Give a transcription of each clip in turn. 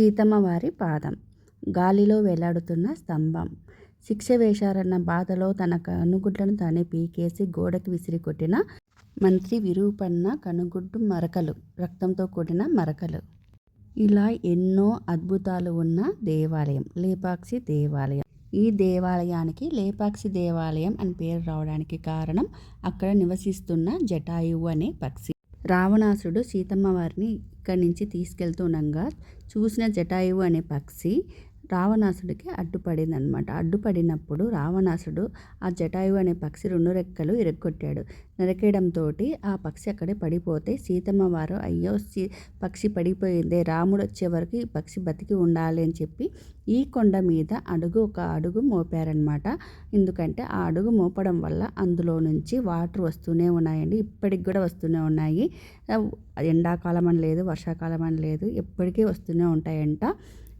సీతమ్మ వారి పాదం. గాలిలో వేలాడుతున్న స్తంభం. శిక్ష వేశారన్న బాధలో తన కనుగుడ్లను తానే పీకేసి గోడకి విసిరి కొట్టిన మంత్రి విరూపన్న కనుగుడ్డు మరకలు. రక్తంతో కూడిన మరకలు. ఇలా ఎన్నో అద్భుతాలు ఉన్న దేవాలయం. లేపాక్షి దేవాలయం. ఈ దేవాలయానికి లేపాక్షి దేవాలయం అని పేరు రావడానికి కారణం అక్కడ నివసిస్తున్న జటాయువు అనే పక్షి. రావణాసుడు సీతమ్మ వారిని ఇక్కడి నుంచి తీసుకెళ్తుండగా చూసిన జటాయువు అనే పక్షి రావణాసుడికి అడ్డుపడింది అనమాట అడ్డుపడినప్పుడు రావణాసుడు ఆ జటాయువు అనే పక్షి రెండు రెక్కలు ఇరగొట్టాడు నరకేయడంతో ఆ పక్షి అక్కడే పడిపోతే సీతమ్మ వారు అయ్యో సీ పక్షి పడిపోయిందే రాముడు వచ్చే వరకు ఈ పక్షి బతికి ఉండాలి అని చెప్పి ఈ కొండ మీద అడుగు ఒక అడుగు మోపారనమాట. ఎందుకంటే ఆ అడుగు మోపడం వల్ల అందులో నుంచి వాటర్ వస్తూనే ఉన్నాయండి. ఇప్పటికి కూడా వస్తూనే ఉన్నాయి. ఎండాకాలం అని లేదు వర్షాకాలం అని లేదు ఎప్పటికీ వస్తూనే ఉంటాయంట.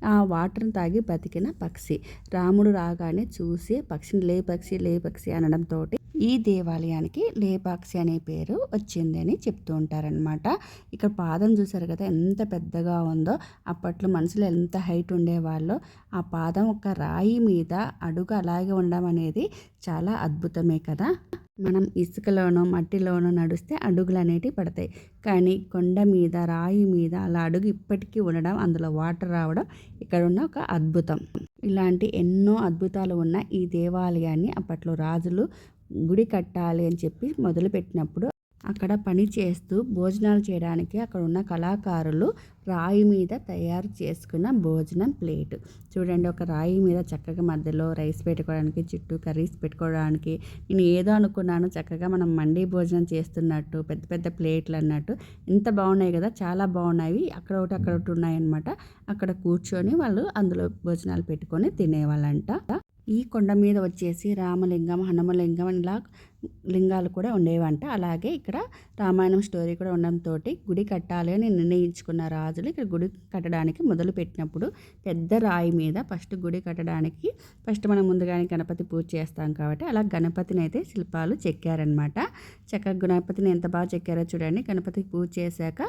ఆ వాటర్ని తాగి బతికిన పక్షి. రాముడు రాగానే చూసి పక్షిని లే పక్షి లే పక్షి అనడంతో ఈ దేవాలయానికి లేపాక్షి అనే పేరు వచ్చిందని చెప్తూ ఉంటారనమాట ఇక్కడ పాదం చూసారు కదా ఎంత పెద్దగా ఉందో. అప్పట్లో మనుషులు ఎంత హైట్ ఉండేవాళ్ళో. ఆ పాదం ఒక రాయి మీద అడుగు అలాగే ఉండడం అనేది చాలా అద్భుతమే కదా. మనం ఇసుకలోనో మట్టిలోనో నడిస్తే అడుగులు అనేటివి పడతాయి. కానీ కొండ మీద రాయి మీద అలా అడుగు ఇప్పటికీ ఉండడం అందులో వాటర్ రావడం ఇక్కడ ఉన్న ఒక అద్భుతం. ఇలాంటి ఎన్నో అద్భుతాలు ఉన్న ఈ దేవాలయాన్ని అప్పట్లో రాజులు గుడి కట్టాలి అని చెప్పి మొదలుపెట్టినప్పుడు అక్కడ పని చేస్తూ భోజనాలు చేయడానికి అక్కడ ఉన్న కళాకారులు రాయి మీద తయారు చేసుకున్న భోజనం ప్లేట్. చూడండి ఒక రాయి మీద చక్కగా మధ్యలో రైస్ పెట్టుకోవడానికి చుట్టూ కర్రీస్ పెట్టుకోవడానికి. నేను ఏదో అనుకున్నాను చక్కగా మనం మండీ భోజనం చేస్తున్నట్టు పెద్ద పెద్ద ప్లేట్లు అన్నట్టు. ఎంత బాగున్నాయి కదా చాలా బాగున్నాయి. అక్కడ ఒకటి అక్కడ ఒకటి ఉన్నాయన్నమాట. అక్కడ కూర్చొని వాళ్ళు అందులో భోజనాలు పెట్టుకొని తినేవాళ్ళంట. ఈ కొండ మీద వచ్చేసి రామలింగం హనుమలింగం ఇలా లింగాలు కూడా ఉండేవంట. అలాగే ఇక్కడ రామాయణం స్టోరీ కూడా ఉండడంతో గుడి కట్టాలి అని నిర్ణయించుకున్న రాజులు ఇక్కడ గుడి కట్టడానికి మొదలు పెట్టినప్పుడు పెద్ద రాయి మీద ఫస్ట్ గుడి కట్టడానికి ఫస్ట్ మనం ముందుగానే గణపతి పూజ చేస్తాం కాబట్టి అలా గణపతిని అయితే శిల్పాలు చెక్కారనమాట చక్కగా గణపతిని ఎంత బాగా చెక్కారో చూడండి. గణపతికి పూజ చేశాక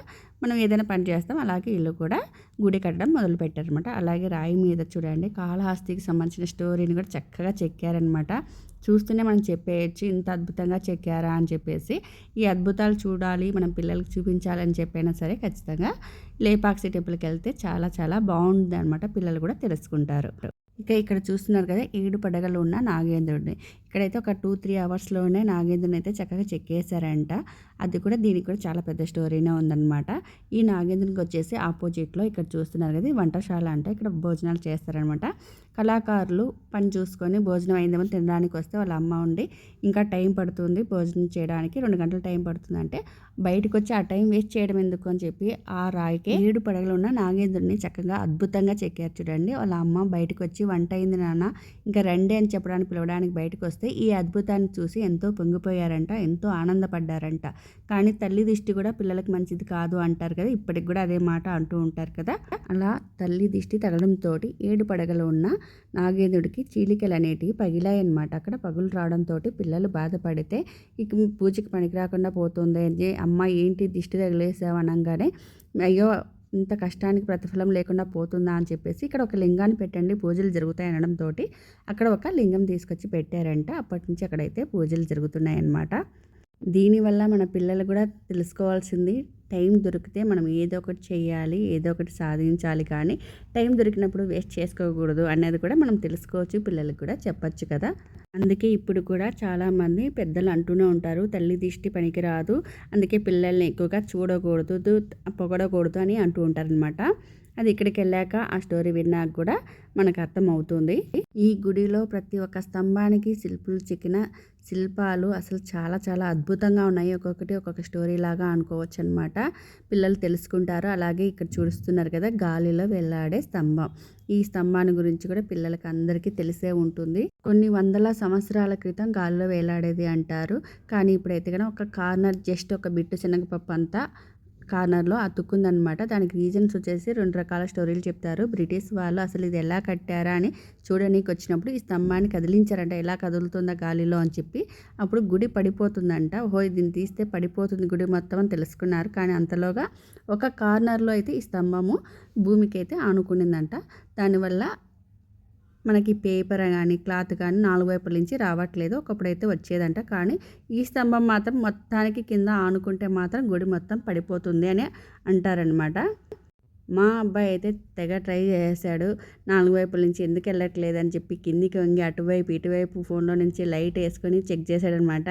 మనం ఏదైనా పని చేస్తాం. అలాగే ఇల్లు కూడా గుడి కట్టడం మొదలు పెట్టారనమాట అలాగే రాయి మీద చూడండి. కాళహస్తికి సంబంధించిన స్టోరీని కూడా చక్కగా చెక్కారనమాట చూస్తూనే మనం చెప్పేయచ్చు ఇంత అద్భుతంగా చెక్కారా అని చెప్పేసి. ఈ అద్భుతాలు చూడాలి మనం పిల్లలకి చూపించాలని చెప్పైనా సరే ఖచ్చితంగా లేపాక్షి టెంపుల్కి వెళ్తే చాలా చాలా బాగుంటుంది అనమాట పిల్లలు కూడా తెలుసుకుంటారు. ఇక ఇక్కడ చూస్తున్నారు కదా ఏడు పడగలు ఉన్న నాగేంద్రుడిని. ఇక్కడైతే ఒక టూ త్రీ అవర్స్లోనే నాగేంద్రుని అయితే చక్కగా చెక్కేశారంట అది కూడా దీనికి కూడా చాలా పెద్ద స్టోరీనే ఉందన్నమాట. ఈ నాగేంద్రునికి వచ్చేసి ఆపోజిట్లో ఇక్కడ చూస్తున్నారు కదా వంటశాల అంటే. ఇక్కడ భోజనాలు చేస్తారనమాట కళాకారులు పని చూసుకొని భోజనం అయిందేమో తినడానికి వస్తే వాళ్ళ అమ్మ ఉండి ఇంకా టైం పడుతుంది భోజనం చేయడానికి. రెండు గంటలు టైం పడుతుంది అంటే బయటకు వచ్చి ఆ టైం వేస్ట్ చేయడం ఎందుకు అని చెప్పి ఆ రాయికి ఏడు పడగలు ఉన్న నాగేంద్రుడిని చక్కగా అద్భుతంగా చెక్కారు చూడండి. వాళ్ళ అమ్మ బయటకు వచ్చి వంట అయింది నాన్న ఇంకా రండి అని చెప్పడానికి పిలవడానికి బయటకు వస్తే ఈ అద్భుతాన్ని చూసి ఎంతో పొంగిపోయారంట ఎంతో ఆనందపడ్డారంట. కానీ తల్లి దిష్టి కూడా పిల్లలకు మంచిది కాదు అంటారు కదా ఇప్పటికి కూడా అదే మాట అంటూ ఉంటారు కదా. అలా తల్లి దిష్టి తగడంతో ఏడు పడగలు ఉన్న నాగేంద్రుడికి చీలికలు అనేటివి పగిలాయన్నమాట. అక్కడ పగులు రావడంతో పిల్లలు బాధపడితే ఇక పూజకి పనికి రాకుండా పోతుంది. అమ్మ ఏంటి దిష్టి తగిలేసావు అనగానే అయ్యో ఇంత కష్టానికి ప్రతిఫలం లేకుండా పోతుందా అని చెప్పేసి ఇక్కడ ఒక లింగాన్ని పెట్టండి. పూజలు జరుగుతాయి అనడంతో అక్కడ ఒక లింగం తీసుకొచ్చి పెట్టారంట. అప్పటి నుంచి అక్కడైతే పూజలు జరుగుతున్నాయి అన్నమాట దీనివల్ల మన పిల్లలు కూడా తెలుసుకోవాల్సింది టైం దొరికితే మనం ఏదో ఒకటి చేయాలి ఏదో ఒకటి సాధించాలి కానీ టైం దొరికినప్పుడు వేస్ట్ చేసుకోకూడదు అనేది కూడా మనం తెలుసుకోవచ్చు పిల్లలకు కూడా చెప్పచ్చు కదా. అందుకే ఇప్పుడు కూడా చాలామంది పెద్దలు అంటూనే ఉంటారు తల్లి దిష్టి పనికిరాదు అందుకే పిల్లల్ని ఎక్కువగా చూడకూడదు పొగడకూడదు అని అంటూ ఉంటారనమాట అది ఇక్కడికి వెళ్ళాక ఆ స్టోరీ విన్నాక కూడా మనకు అర్థమవుతుంది. ఈ గుడిలో ప్రతి ఒక్క స్తంభానికి శిల్పులు చెక్కిన శిల్పాలు అసలు చాలా చాలా అద్భుతంగా ఉన్నాయి. ఒక్కొక్కటి ఒక్కొక్క స్టోరీ లాగా అనుకోవచ్చు అనమాట పిల్లలు తెలుసుకుంటారు. అలాగే ఇక్కడ చూస్తున్నారు కదా గాలిలో వెళ్ళాడే స్తంభం. ఈ స్తంభాన్ని గురించి కూడా పిల్లలకి అందరికీ తెలిసే ఉంటుంది. కొన్ని వందల సంవత్సరాల క్రితం గాలిలో వేలాడేది అంటారు. కానీ ఇప్పుడైతే కనుక ఒక కార్నర్ జస్ట్ ఒక బిట్టు శనగపప్పు అంతా కార్నర్లో అతుక్కుందనమాట దానికి రీజన్స్ వచ్చేసి రెండు రకాల స్టోరీలు చెప్తారు. బ్రిటిష్ వాళ్ళు అసలు ఇది ఎలా కట్టారా అని చూడడానికి వచ్చినప్పుడు ఈ స్తంభాన్ని కదిలించారంట. ఎలా కదులుతుందా గాలిలో అని చెప్పి. అప్పుడు గుడి పడిపోతుందంట. ఓహో దీన్ని తీస్తే పడిపోతుంది గుడి మొత్తం అని తెలుసుకున్నారు. కానీ అంతలోగా ఒక కార్నర్లో అయితే ఈ స్తంభము భూమికి అయితే ఆనుకునిందంట. దానివల్ల మనకి పేపర్ కానీ క్లాత్ కానీ నాలుగు వైపుల నుంచి రావట్లేదు. ఒకప్పుడైతే వచ్చేదంట. కానీ ఈ స్తంభం మాత్రం మొత్తానికి కింద ఆనుకుంటే మాత్రం గుడి మొత్తం పడిపోతుంది అని అంటారనమాట మా అబ్బాయి అయితే తెగ ట్రై చేశాడు. నాలుగు వైపుల నుంచి ఎందుకు వెళ్ళట్లేదు అని చెప్పి కిందికి వంగి అటువైపు ఇటువైపు ఫోన్లో నుంచి లైట్ వేసుకొని చెక్ చేశాడనమాట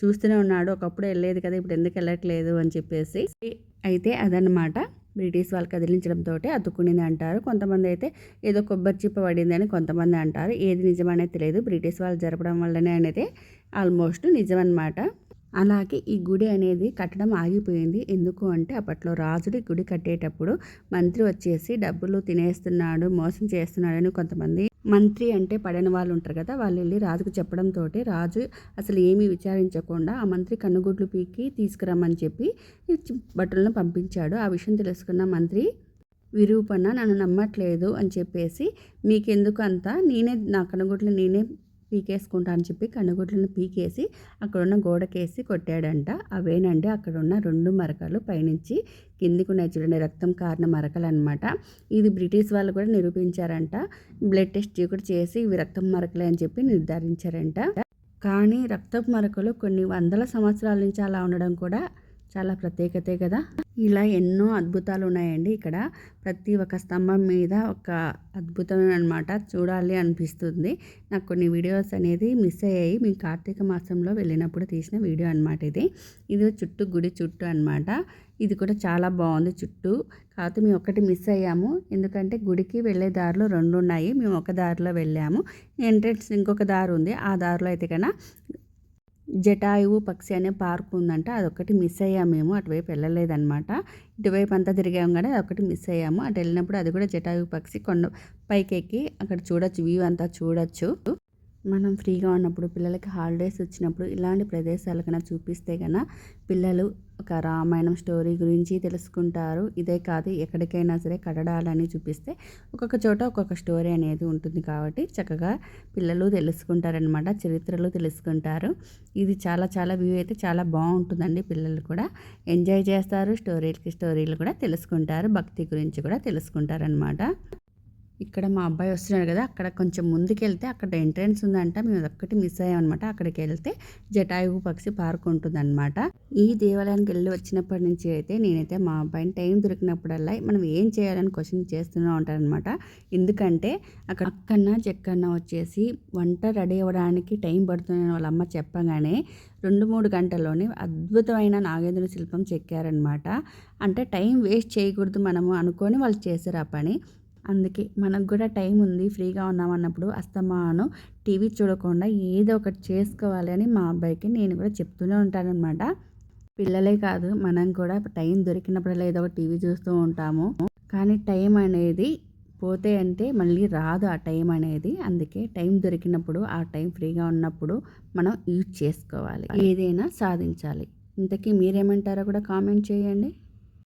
చూస్తూనే ఉన్నాడు. ఒకప్పుడు వెళ్ళేది కదా ఇప్పుడు ఎందుకు వెళ్ళట్లేదు అని చెప్పేసి. అయితే అదనమాట బ్రిటిష్ వాళ్ళు కదిలించడంతో అతుక్కునింది అంటారు. కొంతమంది అయితే ఏదో కొబ్బరి చిప్ప పడింది అని కొంతమంది అంటారు. ఏది నిజమనేది తెలియదు. బ్రిటిష్ వాళ్ళు జరపడం వల్లనే అనేది ఆల్మోస్ట్ నిజమన్నమాట. అలాగే ఈ గుడి అనేది కట్టడం ఆగిపోయింది. ఎందుకు అంటే అప్పట్లో రాజుడి గుడి కట్టేటప్పుడు మంత్రి వచ్చేసి డబ్బులు తినేస్తున్నాడు మోసం చేస్తున్నాడని కొంతమంది మంత్రి అంటే పడిన వాళ్ళు ఉంటారు కదా వాళ్ళు వెళ్ళి రాజుకు చెప్పడంతో రాజు అసలు ఏమీ విచారించకుండా ఆ మంత్రి కన్నుగుడ్లు పీకి తీసుకురమ్మని చెప్పి భటులను పంపించాడు. ఆ విషయం తెలుసుకున్న మంత్రి విరూపణ నన్ను నమ్మట్లేదు అని చెప్పేసి మీకెందుకు అంతా? నేనే నా కనుగుడ్లు నేనే పీకేసుకుంటా అని చెప్పి కన్నుగుడ్లను పీకేసి అక్కడున్న గోడకేసి కొట్టాడంట. అవేనండి అక్కడున్న రెండు మరకలు పైనుంచి కిందికి ఉన్నాయి చూడండి రక్తం కారిన మరకలు అనమాట ఇది బ్రిటిష్ వాళ్ళు కూడా నిరూపించారంట. బ్లడ్ టెస్ట్ కూడా చేసి ఇవి రక్తం మరకలే అని చెప్పి నిర్ధారించారంట. కానీ రక్తపు మరకలు కొన్ని వందల సంవత్సరాల నుంచి అలా ఉండడం కూడా చాలా ప్రత్యేకతే కదా. ఇలా ఎన్నో అద్భుతాలు ఉన్నాయండి ఇక్కడ. ప్రతి ఒక్క స్తంభం మీద ఒక అద్భుతం అనమాట చూడాలి అనిపిస్తుంది. నాకు కొన్ని వీడియోస్ అనేది మిస్ అయ్యాయి. మీ కార్తీక మాసంలో వెళ్ళినప్పుడు తీసిన వీడియో అనమాట ఇది. ఇది చుట్టూ గుడి చుట్టూ అనమాట ఇది కూడా చాలా బాగుంది చుట్టూ. కాకపోతే మేము ఒకటి మిస్ అయ్యాము. ఎందుకంటే గుడికి వెళ్ళే దారులు రెండు ఉన్నాయి. మేము ఒక దారిలో వెళ్ళాము. ఎంట్రెన్స్ ఇంకొక దారి ఉంది. ఆ దారిలో అయితే కన్నా జటాయువు పక్షి అనే పార్క్ ఉందంట. అదొకటి మిస్ అయ్యాము మేము. అటువైపు వెళ్ళలేదన్నమాట. ఇటువైపు అంతా తిరిగాము కానీ అదొకటి మిస్ అయ్యాము. అటు వెళ్ళినప్పుడు అది కూడా జటాయువు పక్షి కొండ పైకి ఎక్కి అక్కడ చూడొచ్చు వ్యూ అంతా చూడొచ్చు. మనం ఫ్రీగా ఉన్నప్పుడు పిల్లలకి హాలిడేస్ వచ్చినప్పుడు ఇలాంటి ప్రదేశాలకైనా చూపిస్తే కన్నా పిల్లలు ఒక రామాయణం స్టోరీ గురించి తెలుసుకుంటారు. ఇదే కాదు ఎక్కడికైనా సరే కట్టడాలని చూపిస్తే ఒక్కొక్క చోట ఒక్కొక్క స్టోరీ అనేది ఉంటుంది కాబట్టి చక్కగా పిల్లలు తెలుసుకుంటారనమాట చరిత్రలు తెలుసుకుంటారు. ఇది చాలా చాలా వ్యూ అయితే చాలా బాగుంటుందండి పిల్లలు కూడా. ఎంజాయ్ చేస్తారు స్టోరీలకి స్టోరీలు కూడా తెలుసుకుంటారు భక్తి గురించి కూడా తెలుసుకుంటారనమాట ఇక్కడ మా అబ్బాయి వస్తున్నాడు కదా అక్కడ కొంచెం ముందుకెళ్తే అక్కడ ఎంట్రన్స్ ఉందంట మేము ఒక్కటి మిస్ అయ్యామన్నమాట. అక్కడికి వెళ్తే జటాయువు పక్షి పార్క్ ఉంటుందన్నమాట ఈ దేవాలయానికి వెళ్ళి వచ్చినప్పటి నుంచి అయితే నేనైతే మా అబ్బాయిని టైం దొరికినప్పుడల్లా మనం ఏం చేయాలని క్వశ్చన్ చేస్తూనే ఉంటానమాట ఎందుకంటే అక్కడ అక్కన్న చెక్కన్న వచ్చేసి వంట రెడీ అవ్వడానికి టైం పడుతుందని వాళ్ళ అమ్మ చెప్పగానే రెండు మూడు గంటల్లోనే అద్భుతమైన నాగేంద్ర శిల్పం చెక్కారనమాట అంటే టైం వేస్ట్ చేయకూడదు మనము అనుకొని వాళ్ళు చేశారు ఆ పని. అందుకే మనకు కూడా టైం ఉంది ఫ్రీగా ఉన్నామన్నప్పుడు అస్తమాను టీవీ చూడకుండా ఏదో ఒకటి చేసుకోవాలి అని మా అబ్బాయికి నేను కూడా చెప్తూనే ఉంటానన్నమాట. పిల్లలే కాదు మనం కూడా టైం దొరికినప్పుడల్లా ఏదో ఒక టీవీ చూస్తూ ఉంటాము. కానీ టైం అనేది పోతే అంటే మళ్ళీ రాదు ఆ టైం అనేది. అందుకే టైం దొరికినప్పుడు ఆ టైం ఫ్రీగా ఉన్నప్పుడు మనం యూజ్ చేసుకోవాలి. ఏదైనా సాధించాలి. ఇంతకీ మీరేమంటారో కూడా కామెంట్ చేయండి.